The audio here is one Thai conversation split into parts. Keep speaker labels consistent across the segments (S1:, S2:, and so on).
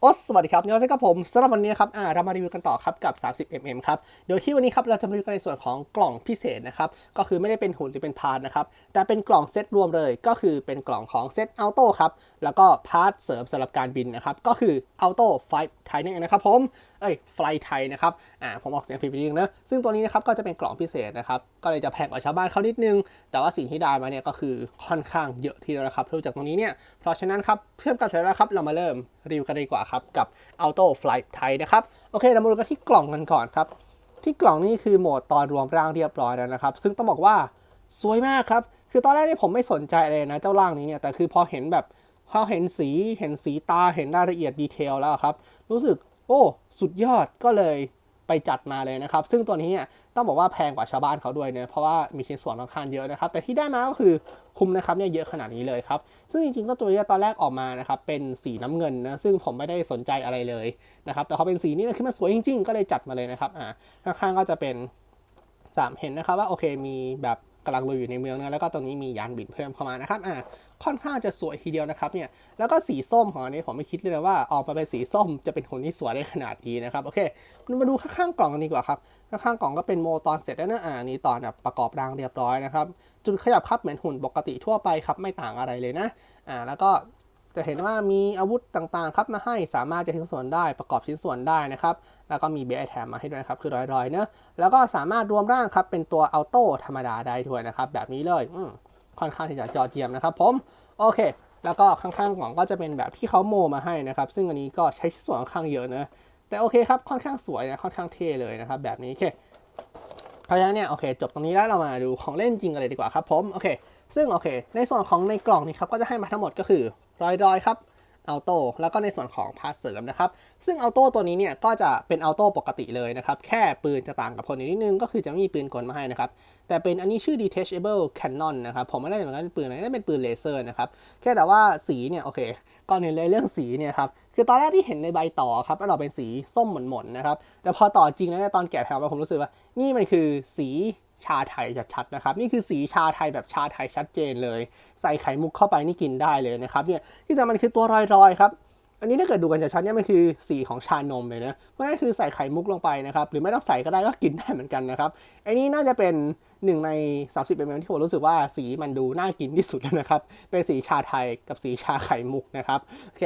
S1: โอสสวัสดีครับนี่ก็ผมสำหรับวันนี้ครับอ่าเรามารีวิวกันต่อครับกับ 30mm ครับโดยที่วันนี้ครับเราจะมารีวิวกันในส่วนของกล่องพิเศษนะครับก็คือไม่ได้เป็นหุ่นหรือเป็นพาร์ทนะครับแต่เป็นกล่องเซตรวมเลยก็คือเป็นกล่องของเซตอัลโต้ครับแล้วก็พาร์ทเสริมสำหรับการบินนะครับก็คืออัลโต้ไฟไทยนั่นนะครับผม เอ้ยไฟไทยนะครับอ่าผมออกเสียงผิดไปนิดนึงนะซึ่งตัวนี้นะครับก็จะเป็นกล่องพิเศษนะครับก็เลยจะแพงกว่าชาวบ้านเขานิดนึง แต่ว่าสิ่งที่ได้มาเนี่ยก็คือค่อนข้างเยอะทีเดียวนะครับดูจากตรงนี้เนี่ยเพราะฉะนั้นครับเพื่อการใช้แล้วครับเรามาเริ่มรีวิวกันดีกว่าครับกับ Auto Flight ไทยนะครับโอเคเรามาดูกันที่กล่องกันก่อนครับที่กล่องนี้คือโหมดตอนรวมร่างเรียบร้อยแล้วนะครับ ซึ่งต้องบอกว่าสวยมากครับ คือตอนแรกนี่ผมไม่สนใจเลยนะเจ้าร่างนี้เนี่ย แต่คือพอเห็นแบบพอเห็นสี เห็นสีตา เห็นรายละเอียดดีเทลแล้วครับ รู้สึก โอ้ สุดยอดก็เลยไปจัดมาเลยนะครับ ซึ่งตัวนี้เนี่ยต้องบอกว่าแพงกว่าชาวบ้านเขาด้วยเนะเพราะว่ามีชิ้นส่วนค่อนข้างเยอะนะครับ แต่ที่ได้มาก็คือคุ้มนะครับเนี่ยเยอะขนาดนี้เลยครับ ซึ่งจริงๆก็ตัวนี้ตอนแรกออกมานะครับเป็นสีน้ำเงินนะซึ่งผมไม่ได้สนใจอะไรเลยนะครับแต่พอเป็นสีนี้นะคือมันสวยจริง ๆ ก็เลยจัดมาเลยนะครับอ่าข้างๆก็จะเป็นสามเห็นนะครับว่าโอเคมีแบบ กำลังลุยอยู่ในเมืองนะแล้วก็ตรงนี้มียานบินเพิ่มเข้ามานะครับอ่าค่อนข้างจะสวยทีเดียวนะครับเนี่ยแล้วก็สีส้มของอันนี้ผมไม่คิดเลยนะว่าออกมาเป็นสีส้มจะเป็นคนที่สวยได้ขนาดนี้นะครับโอเคมาดูข้างๆกล่องกันดีกว่าครับข้างๆกล่องก็เป็นโมตอนเสร็จแล้วนะอ่านี่ตอนแบบประกอบรางเรียบร้อยนะครับจุดขยับครับเหมือนหุ่นปกติทั่วไปครับไม่ต่างอะไรเลยนะอ่าแล้วก็ จะเห็นว่ามีอาวุธต่างๆครับมาให้สามารถจะชิ้นส่วนได้ประกอบชิ้นส่วนได้นะครับ แล้วก็มีเบสแถมมาให้ด้วยครับคือร้อยๆเนอะแล้วก็สามารถรวมร่างครับเป็นตัวอัลโต้ธรรมดาได้ด้วยนะครับ แบบนี้เลยอืมค่อนข้างที่จะยอดเยี่ยมนะครับ ผมโอเค แล้วก็ข้างๆกล่องก็จะเป็นแบบที่เขาโมมาให้นะครับ ซึ่งอันนี้ก็ใช้ชิ้นส่วนค่อนข้างเยอะนะแต่โอเคครับค่อนข้างสวยนะค่อนข้างเท่เลยนะครับ แบบนี้โอเคเพราะฉะนั้นเนี่ยโอเค จบตรงนี้แล้วเรามาดูของเล่นจริงกันเลยดีกว่าครับผมโอเค ซึ่งโอเค ในส่วนของในกล่องนี้ครับก็จะให้มาทั้งหมดก็คือรอยรอยครับอัลโต้แล้วก็ในส่วนของพาร์ทเสริมนะครับ ซึ่งอัลโต้ตัวนี้เนี่ยก็จะเป็นอัลโต้ปกติเลยนะครับ แค่ปืนจะต่างกับคนนิดนึง ก็คือจะไม่มีปืนกลมาให้นะครับ แต่เป็นอันนี้ชื่อ detachable cannon นะครับ ผมไม่ได้เหมือนกันเป็นปืนอะไรนั่นเป็นปืนเลเซอร์นะครับ แค่แต่ว่าสีเนี่ยโอเค ก่อนอื่นเลยเรื่องสีเนี่ยครับ คือตอนแรกที่เห็นในใบต่อครับเราเป็นสีส้มหม่นๆนะครับ แต่พอต่อจริงแล้วตอนแกะแผ่นมาผมรู้สึกว่า นี่มันคือสี ชาไทยชัดๆนะครับ นี่คือสีชาไทยแบบชาไทยชัดเจนเลย ใส่ไข่มุกเข้าไปนี่กินได้เลยนะครับเนี่ยที่สำคัญคือตัวรอยๆครับอันนี้ถ้าเกิดดูกันชัดๆเนี่ยมันคือสีของชานมเลยนะมันก็คือใส่ไข่มุกลงไปนะครับ หรือไม่ต้องใส่ก็ได้ก็กินได้เหมือนกันนะครับไอ้นี้น่าจะเป็นหนึ่งใน 30 ml ที่ผมรู้สึกว่าสีมันดูน่ากินที่สุดแล้วนะครับ เป็นสีชาไทยกับสีชาไข่มุกนะครับ โอเค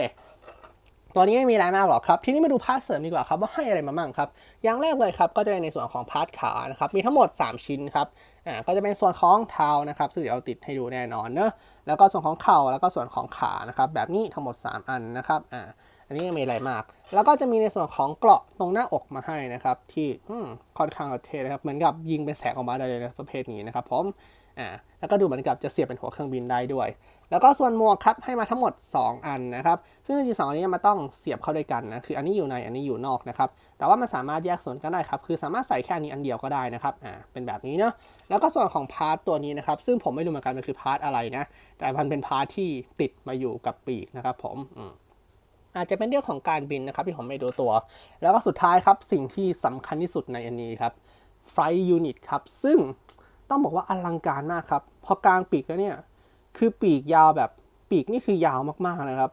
S1: ตัวนี้ไม่มีอะไรมากหรอกครับ ทีนี้มาดูพาร์ทเสริมดีกว่าครับว่าให้อะไรมาบ้างครับ อย่างแรกเลยครับก็จะเป็นในส่วนของพาร์ทขานะครับ มีทั้งหมด 3 ชิ้นครับ อ่า ก็จะเป็นส่วนของเท้านะครับ ซึ่งเดี๋ยวเอาติดให้ดูแน่นอนเนอะแล้วก็ส่วนของเข่าแล้วก็ส่วนของขานะครับ แบบนี้ทั้งหมด 3 อันนะครับ อ่า อันนี้ไม่มีอะไรมาก แล้วก็จะมีในส่วนของเกราะตรงหน้าอกมาให้นะครับ ที่ค่อนข้างเท่นะครับ เหมือนกับยิงเป็นแสงออกมาได้เลยนะประเภทนี้นะครับผม อ่า แล้วก็ดูเหมือนกับจะเสียบเป็นหัวเครื่องบินได้ด้วย แล้วก็ส่วนหมวกครับให้มาทั้งหมด 2 อันนะครับ ซึ่งจริงๆสองอันนี้มันต้องเสียบเข้าด้วยกันนะ คืออันนี้อยู่ในอันนี้อยู่นอกนะครับ แต่ว่ามันสามารถแยกส่วนกันได้ครับ คือสามารถใส่แค่นี้อันเดียวก็ได้นะครับ อ่า เป็นแบบนี้เนาะ แล้วก็ส่วนของพาร์ทตัวนี้นะครับ ซึ่งผมไม่รู้เหมือนกันมันคือพาร์ทอะไรนะ แต่มันเป็นพาร์ทที่ติดมาอยู่กับปีกนะครับ ผมอืมอาจจะเป็นเรื่องของการบินนะครับที่ผมไม่ดูตัว แล้วก็สุดท้ายครับสิ่งที่สำคัญที่สุดในอันนี้ครับ Flight Unit ครับ ซึ่งต้องบอกว่าอลังการมากครับ พอกลางปีกแล้วเนี่ย คือปีกยาวแบบปีกนี่คือยาวมากๆนะครับ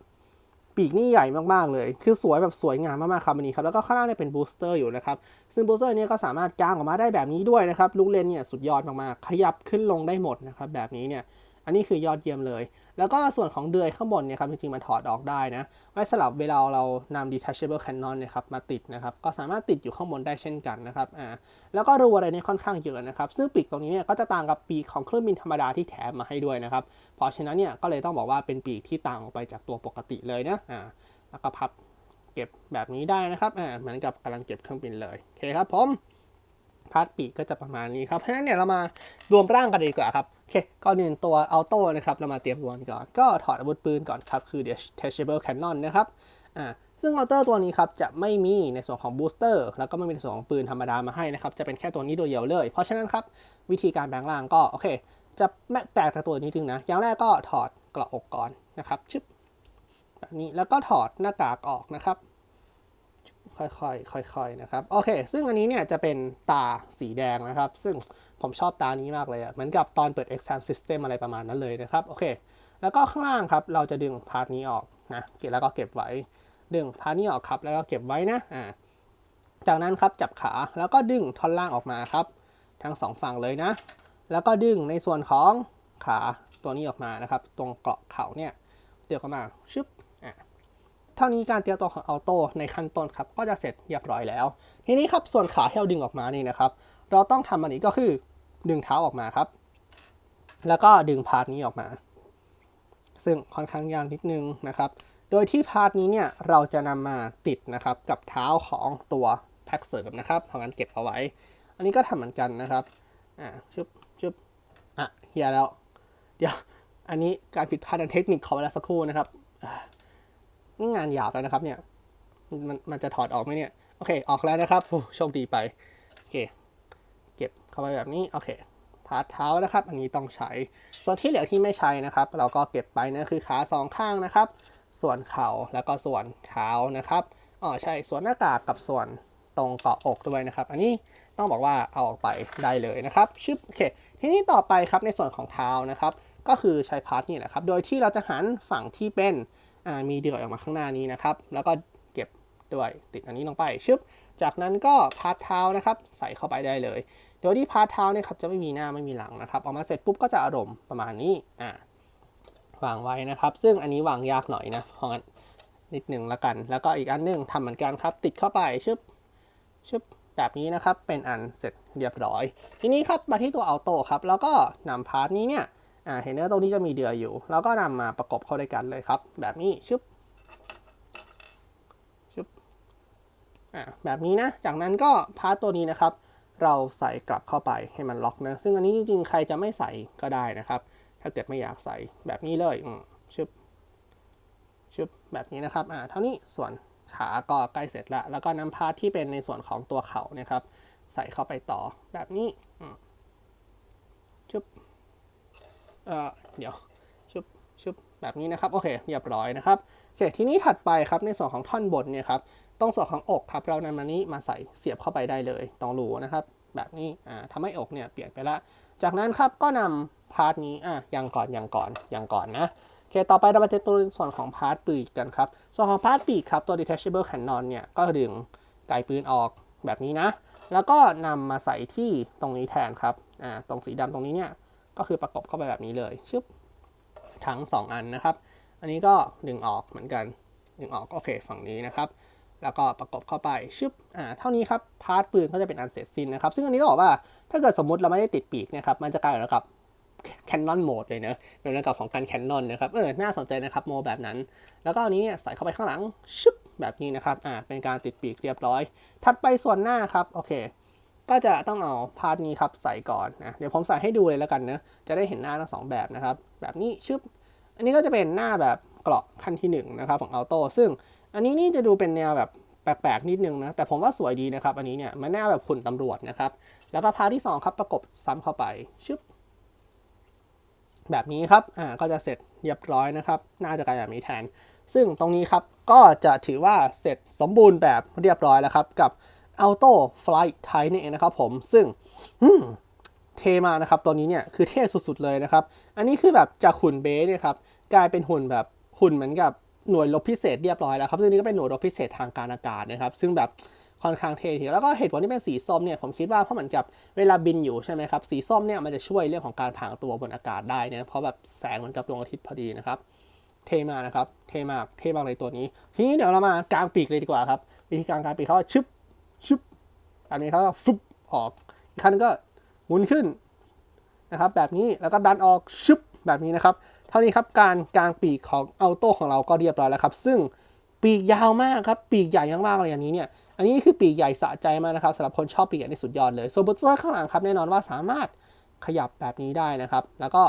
S1: ปีกนี่ใหญ่มากๆเลย คือสวยแบบสวยงามมากๆครับอันนี้ครับ แล้วก็ข้างล่างเนี่ยเป็นบูสเตอร์อยู่นะครับ ซึ่งบูสเตอร์นี้ก็สามารถกางออกมาได้แบบนี้ด้วยนะครับ ลูกเลนเนี่ยสุดยอดมากๆ ขยับขึ้นลงได้หมดนะครับ แบบนี้เนี่ย อันนี้คือยอดเยี่ยมเลย แล้วก็ส่วนของเดือยข้างบนเนี่ยครับจริงๆมันถอดออกได้นะ ไว้สลับเวลาเรานำ detachable cannon เนี่ยครับมาติดนะครับ ก็สามารถติดอยู่ข้างบนได้เช่นกันนะครับอ่าแล้วก็รูอะไรเนี่ยค่อนข้างเยอะนะครับ ซึ่งปีกตรงนี้เนี่ยก็จะต่างกับปีกของเครื่องบินธรรมดาที่แถมมาให้ด้วยนะครับ เพราะฉะนั้นเนี่ยก็เลยต้องบอกว่าเป็นปีกที่ต่างออกไปจากตัวปกติเลยนะอ่าแล้วก็พับเก็บแบบนี้ได้นะครับอ่าเหมือนกับกำลังเก็บเครื่องบินเลยโอเคครับผม พาร์ทปีกก็จะประมาณนี้ครับเพราะฉะนั้นเนี่ยเรามารวมร่างกันดีกว่าครับโอเคก่อนอื่นตัวอัลโต้นะครับเรามาเตรียมรวมก่อนก็ถอดอาวุธปืนก่อนครับคือ detachable cannon นะครับอ่าซึ่งอัลเตอร์ตัวนี้ครับจะไม่มีในส่วนของบูสเตอร์แล้วก็ไม่มีในส่วนของปืนธรรมดามาให้นะครับจะเป็นแค่ตัวนี้ตัวเดียวเลย เพราะฉะนั้นครับวิธีการแปลงร่างก็โอเค จะแปลกจากตัวนี้นึงนะอย่างแรกก็ถอดเกราะอกก่อนนะครับชึบแบบนี้แล้วก็ถอดหน้ากากออกนะครับ ค่อยๆค่อยๆนะครับโอเค ซึ่งอันนี้เนี่ยจะเป็นตาสีแดงนะครับ ซึ่งผมชอบตานี้มากเลยอะเหมือนกับตอนเปิด exam system อะไรประมาณนั้นเลยนะครับโอเค แล้วก็ข้างล่างครับเราจะดึงพาร์ทนี้ออกนะเก็บแล้วก็เก็บไว้ดึงพาร์ทนี้ออกครับ แล้วก็เก็บไว้นะอ่าจากนั้นครับจับขาแล้วก็ดึงท่อนล่างออกมาครับ ทั้งสองฝั่งเลยนะ แล้วก็ดึงในส่วนของขาตัวนี้ออกมานะครับ ตรงเกาะเข่าเนี่ยเดี๋ยวก็มาชึบอะ ท่านี้การเตรียมตัวของอัลโต้ในขั้นต้นครับก็จะเสร็จเรียบร้อยแล้ว ทีนี้ครับส่วนขาที่เราดึงออกมานี่นะครับ เราต้องทำอันนี้ก็คือดึงเท้าออกมาครับ แล้วก็ดึงพาร์ทนี้ออกมา ซึ่งค่อนข้างยากนิดนึงนะครับ โดยที่พาร์ทนี้เนี่ยเราจะนำมาติดนะครับกับเท้าของตัวแพ็กเสริมนะครับเพราะงั้นเก็บเอาไว้ อันนี้ก็ทำเหมือนกันนะครับอ่าชึบชึบอะเฮียแล้ว เดี๋ยวอันนี้การผิดพลาดทางเทคนิคขอเวลาสักครู่นะครับอ นี่งานหยาบแล้วนะครับเนี่ยมันมันจะถอดออกไหมเนี่ยโอเค ออกแล้วนะครับโอ้โชคดีไปโอเค เก็บเข้าไปแบบนี้โอเคพาร์ทเท้านะครับ อันนี้ต้องใช้ ส่วนที่เหลือที่ไม่ใช้นะครับ เราก็เก็บไปนะคือขาสองข้างนะครับ ส่วนเข่าแล้วก็ส่วนเท้านะครับอ๋อใช่ส่วนหน้ากากกับส่วนตรงเกาะอกด้วยนะครับ อันนี้ต้องบอกว่าเอาออกไปได้เลยนะครับชึบโอเค ทีนี้ต่อไปครับในส่วนของเท้านะครับ ก็คือใช้พาร์ทนี่แหละครับ โดยที่เราจะหันฝั่งที่เป็น มีเดือยออกมาข้างหน้านี้นะครับ แล้วก็เก็บด้วยติดอันนี้ลงไปชึบจากนั้นก็พาร์ทเท้านะครับ ใส่เข้าไปได้เลย โดยที่พาร์ทเท้าเนี่ยครับจะไม่มีหน้าไม่มีหลังนะครับออกมาเสร็จปุ๊บก็จะอารมณ์ประมาณนี้อ่าวางไว้นะครับ ซึ่งอันนี้วางยากหน่อยนะเพราะงั้นนิดหนึ่งละกัน แล้วก็อีกอันหนึงทำเหมือนกันครับ ติดเข้าไปชึบชึบแบบนี้นะครับเป็นอันเสร็จเรียบร้อย ทีนี้ครับมาที่ตัวอัลโต้ครับ แล้วก็นำพาร์ทนี้เนี่ย อ่าเห็นเนื้อตรงนี้จะมีเดือยอยู่แล้วก็นำมาประกบเข้าด้วยกันเลยครับ แบบนี้ชึบชึบอ่าแบบนี้นะ จากนั้นก็พาร์ทตัวนี้นะครับ เราใส่กลับเข้าไปให้มันล็อกนะ ซึ่งอันนี้จริงๆ ใครจะไม่ใส่ก็ได้นะครับ ถ้าเกิดไม่อยากใส่แบบนี้เลยอืมชึบชึบแบบนี้นะครับอ่าเท่านี้ส่วนขาก็ใกล้เสร็จแล้ว แล้วก็นำพาร์ทที่เป็นในส่วนของตัวเขาเนี่ยครับ ใส่เข้าไปต่อแบบนี้อืมชึบ เอ่อเดี๋ยวชึบชึบแบบนี้นะครับ โอเคเรียบร้อยนะครับโอเคทีนี้ถัดไปครับในส่วนของท่อนบนเนี่ยครับตรงส่วนของอกครับเรานำมานี้มาใส่เสียบเข้าไปได้เลยตรงรูนะครับ แบบนี้อ่าทำให้อกเนี่ยเปลี่ยนไปละ จากนั้นครับก็นำพาร์ทนี้อะยังก่อนยังก่อนยังก่อนนะโอเคต่อไปเรามาเจอตัวส่วนของพาร์ทปีกกันครับส่วนของพาร์ทปีกครับตัว detachable cannon เนี่ยก็ดึงไกปืนออกแบบนี้นะ แล้วก็นำมาใส่ที่ตรงนี้แทนครับอ่าตรงสีดำตรงนี้เนี่ย ก็คือประกบเข้าไปแบบนี้เลยชึบทั้ง 2 อันนะครับ อันนี้ก็ดึงออกเหมือนกันดึงออกโอเคฝั่งนี้นะครับ แล้วก็ประกบเข้าไปชึบอ่าเท่านี้ครับพาร์ทปืนก็จะเป็นอันเสร็จสิ้นนะครับ ซึ่งอันนี้ต้องบอกว่าถ้าเกิดสมมติเราไม่ได้ติดปีกนะครับมันจะกลายเป็นกับแคนนอนโหมดเลยเนะเป็นระดับของการแคนนอนนะครับเออน่าสนใจนะครับโมแบบนั้น แล้วก็อันนี้เนี่ยใส่เข้าไปข้างหลังชึบแบบนี้นะครับอ่าเป็นการติดปีกเรียบร้อย ถัดไปส่วนหน้าครับโอเค ก็จะต้องเอาพาร์ทนี้ครับใส่ก่อนนะเดี๋ยวผมใส่ให้ดูเลยแล้วกันนะจะได้เห็นหน้าทั้งสองแบบนะครับ แบบนี้ชึบอันนี้ก็จะเป็นหน้าแบบเกราะขั้นที่หนึ่งนะครับของอัลโต้ซึ่งอันนี้นี่จะดูเป็นแนวแบบแปลกๆนิดนึงนะแต่ผมว่าสวยดีนะครับ อันนี้เนี่ยมันหน้าแบบขุนตำรวจนะครับแล้วก็พาร์ทที่สองครับประกบซ้ำเข้าไปชึบแบบนี้ครับอ่าก็จะเสร็จเรียบร้อยนะครับน่าจะกลายแบบนี้แทน ซึ่งตรงนี้ครับก็จะถือว่าเสร็จสมบูรณ์แบบเรียบร้อยแล้วครับกับ Auto Flight Type นี่เองนะครับผม ซึ่งเทมานะครับตัวนี้เนี่ยคือเท่สุดๆเลยนะครับ อันนี้คือแบบจากหุ่นเบสเนี่ยครับกลายเป็นหุ่นแบบหุ่นเหมือนกับหน่วยรบพิเศษเรียบร้อยแล้วครับซึ่งนี้ก็เป็นหน่วยรบพิเศษทางการอากาศนะครับ ซึ่งแบบค่อนข้างเท่ทีแล้วก็เหตุผลที่เป็นสีส้มเนี่ยผมคิดว่าเพราะเหมือนกับเวลาบินอยู่ใช่ไหมครับสีส้มเนี่ยมันจะช่วยเรื่องของการผางตัวบนอากาศได้เนี่ยเพราะแบบแสงเหมือนกับดวงอาทิตย์พอดีนะครับเท่มากนะครับเท่มากเท่มากเลยตัวนี้ ทีนี้เดี๋ยวเรามากลางปีกเลยดีกว่าครับวิธีการกางปีกเขาชึบ ชึบอันนี้เขาก็ฟึบออก อีกคันงก็หมุนขึ้นนะครับ แบบนี้แล้วก็ดันออกชึบแบบนี้นะครับ เท่านี้ครับการกลางปีกของอัลโต้ของเราก็เรียบร้อยแล้วครับ ซึ่งปีกยาวมากครับ ปีกใหญ่มากๆเลยอันนี้เนี่ย อันนี้คือปีกใหญ่สะใจมากนะครับสำหรับคนชอบปีกใหญ่ในสุดยอดเลยส่วนบูสเตอร์ข้างหลังครับแน่นอนว่าสามารถขยับแบบนี้ได้นะครับ แล้วก็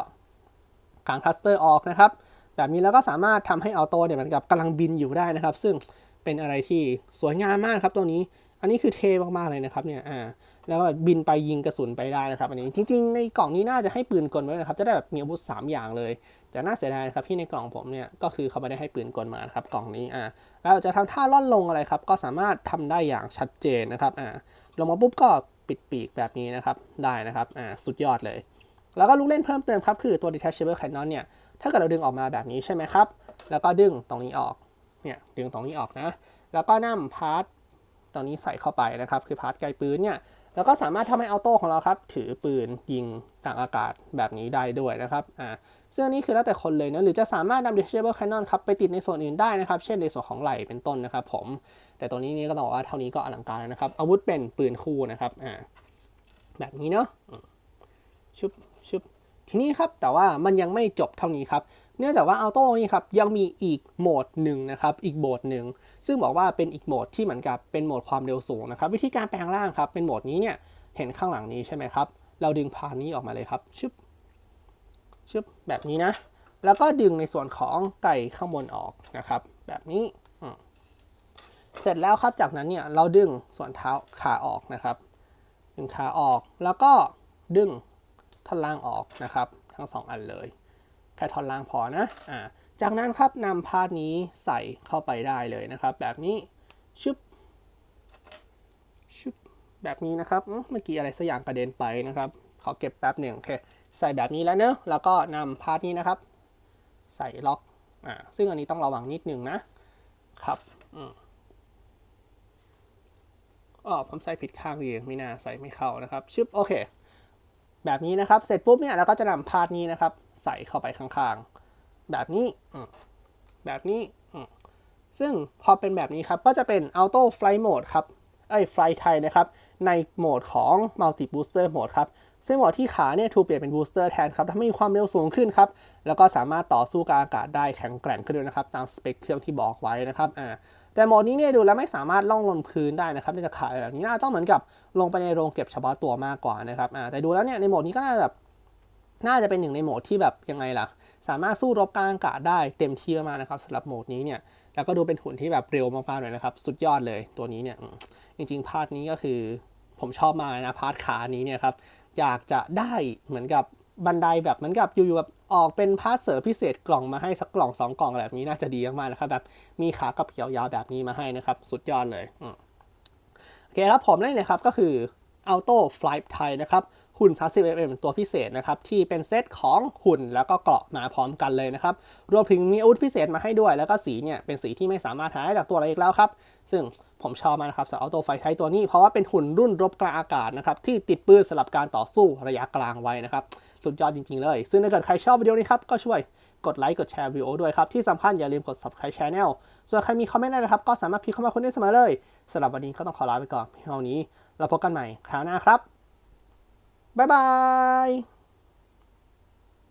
S1: กางคัสเตอร์ออกนะครับ แบบนี้แล้วก็สามารถทำให้อัลโต้เนี่ยเหมือนกับกำลังบินอยู่ได้นะครับ ซึ่งเป็นอะไรที่สวยงามมากครับตัวนี้ อันนี้คือเทมากๆเลยนะครับเนี่ยอ่าแล้วก็บินไปยิงกระสุนไปได้นะครับ อันนี้จริง ๆ ในกล่องนี้น่าจะให้ปืนกลไว้นะครับ จะได้แบบมีอาวุธ3อย่างเลย แต่น่าเสียดายครับที่ในกล่องผมเนี่ยก็คือเขาไม่ได้ให้ปืนกลมาครับกล่องนี้อ่าแล้วจะทำท่าล่อนลงอะไรครับ ก็สามารถทำได้อย่างชัดเจนนะครับอ่าลงมาปุ๊บก็ปิดปีกแบบนี้นะครับได้นะครับอ่าสุดยอดเลย แล้วก็ลูกเล่นเพิ่มเติมครับคือตัว detachable cannon เนี่ยถ้าเกิดเราดึงออกมาแบบนี้ใช่ไหมครับแล้วก็ดึงตรงนี้ออกเนี่ยดึงตรงนี้ออกนะแล้วก็นำพาร์ท ตอนนี้ใส่เข้าไปนะครับ คือพาร์ทไกลปืนเนี่ยแล้วก็สามารถทำให้ออโต้ของเราครับ ถือปืนยิงต่างอากาศแบบนี้ได้ด้วยนะครับอ่าซึ่งอันนี้คือแล้วแต่คนเลยนะหรือจะสามารถนำ detachable cannon ครับไปติดในส่วนอื่นได้นะครับ เช่นในส่วนของไหล่เป็นต้นนะครับผม แต่ตัวนี้นี่ก็ต้องบอกว่าเท่านี้ก็อลังการแล้วนะครับ อาวุธเป็นปืนคู่นะครับอ่าแบบนี้เนาะชุบชุบทีนี้ครับแต่ว่ามันยังไม่จบเท่านี้ครับ เนื่องจากว่าอ u โต้นี่ครับยังมีอีกโหมดหนึ่งนะครับอีกโหมดหนึ่งซึ่งบอกว่าเป็นอีกโหมดที่เหมือนกับเป็นโหมดความเร็วสูงนะครับวิธีการแปลงร่างครับเป็นโหมดนี้เนี่ยเห็นข้างหลังนี้ใช่ไหมครับเราดึงพานนี้ออกมาเลยครับชึบชึบแบบนี้นะ แล้วก็ดึงในส่วนของไก่ข้างบนออกนะครับ แบบนี้เสร็จแล้วครับจากนั้นเนี่ยเราดึงส่วนเท้าขาออกนะครับ ดึงขาออกแล้วก็ดึงท่อนล่างออกนะครับ ทั้งสองอันเลย ค่ท่อนล่างพอนะอ่าจากนั้นครับนำพาร์ทนี้ใส่เข้าไปได้เลยนะครับ แบบนี้ชึบชึบแบบนี้นะครับเมื่อกี้อะไรสักอย่างกระเด็นไปนะครับขอเก็บแป๊บหนึ่งโอเคใส่แบบนี้แล้วเนอะแล้วก็นำพาร์ทนี้นะครับ ใส่ล็อกอ่าซึ่งอันนี้ต้องระวังนิดนึงนะครับอืมอ๋อผมใส่ผิดข้างเองไม่น่าใส่ไม่เข้านะครับชึบโอเค แบบนี้นะครับ เสร็จปุ๊บเนี่ยเราก็จะนำพาร์ทนี้นะครับ ใส่เข้าไปข้างๆ แบบนี้แบบนี้ ซึ่งพอเป็นแบบนี้ครับ ก็จะเป็น Auto Flight Mode ครับไอ้ Flight ไทยนะครับ ในโหมดของ Multi Booster Mode ครับ ซึ่งโหมดที่ขาเนี่ยถูกเปลี่ยนเป็น Booster แทนครับทำให้มีความเร็วสูงขึ้นครับ แล้วก็สามารถต่อสู้กางอากาศได้แข็งแกร่งขึ้นด้วยนะครับ ตามสเปคเครื่องที่บอกไว้นะครับอ่าแต่โหมดนี้เนี่ยดูแล้วไม่สามารถล่องลงพื้นได้นะครับในจะขาแบบนี้น่าต้องเหมือนกับลงไปในโรงเก็บเฉพาะตัวมากกว่านะครับอ่าแต่ดูแล้วเนี่ยในโหมดนี้ก็น่าแบบน่าจะเป็นหนึ่งในโหมดที่แบบยังไงล่ะ สามารถสู้รบกลางอากาศได้เต็มที่มากๆนะครับสำหรับโหมดนี้เนี่ยแล้วก็ดูเป็นหุ่นที่แบบเร็วมากๆเลยนะครับ สุดยอดเลยตัวนี้เนี่ยจริงๆพาร์ทนี้ก็คือ ผมชอบมากเลยนะพาร์ทขานี้เนี่ยครับอยากจะได้เหมือนกับบันไดแบบเหมือนกับอยู่ๆแบบออกเป็นพาร์ทเสริมพิเศษกล่องมาให้สักกล่องสองกล่องแบบนี้น่าจะดีมากๆนะครับแบบมีขากับเขียวยาวแบบนี้มาให้นะครับ สุดยอดเลยโอเคครับผมนั่นเลยครับก็คือ Auto Flight Thai นะครับหุ่น 30mm ตัวพิเศษนะครับ ที่เป็นเซตของหุ่นแล้วก็เกราะมาพร้อมกันเลยนะครับ รวมถึงมีอาวุธพิเศษมาให้ด้วย แล้วก็สีเนี่ย เป็นสีที่ไม่สามารถหาได้จากตัวอะไรอีกแล้วครับ ซึ่ง ผมชอบมากนะครับสำหรับ Auto Flight Thai ตัวนี้ เพราะว่าเป็นหุ่นรุ่นรบกลางอากาศนะครับที่ติดปืนสำหรับการต่อสู้ระยะกลางไว้นะครับสุดยอดจริงๆเลย ซึ่งถ้าเกิดใครชอบวิดีโอนี้ครับก็ช่วยกดไลค์กดแชร์วิดีโอด้วยครับ ที่สำคัญอย่าลืมกด subscribe channel ส่วนใครมีคอมเมนต์อะไรนะครับ ก็สามารถพิมพ์เข้ามาคุยได้เสมอเลยสำหรับวันนี้ก็ต้องขอลาไปก่อนเพียงเท่านี้แล้วพบกันใหม่คราวหน้าครับบ๊ายบาย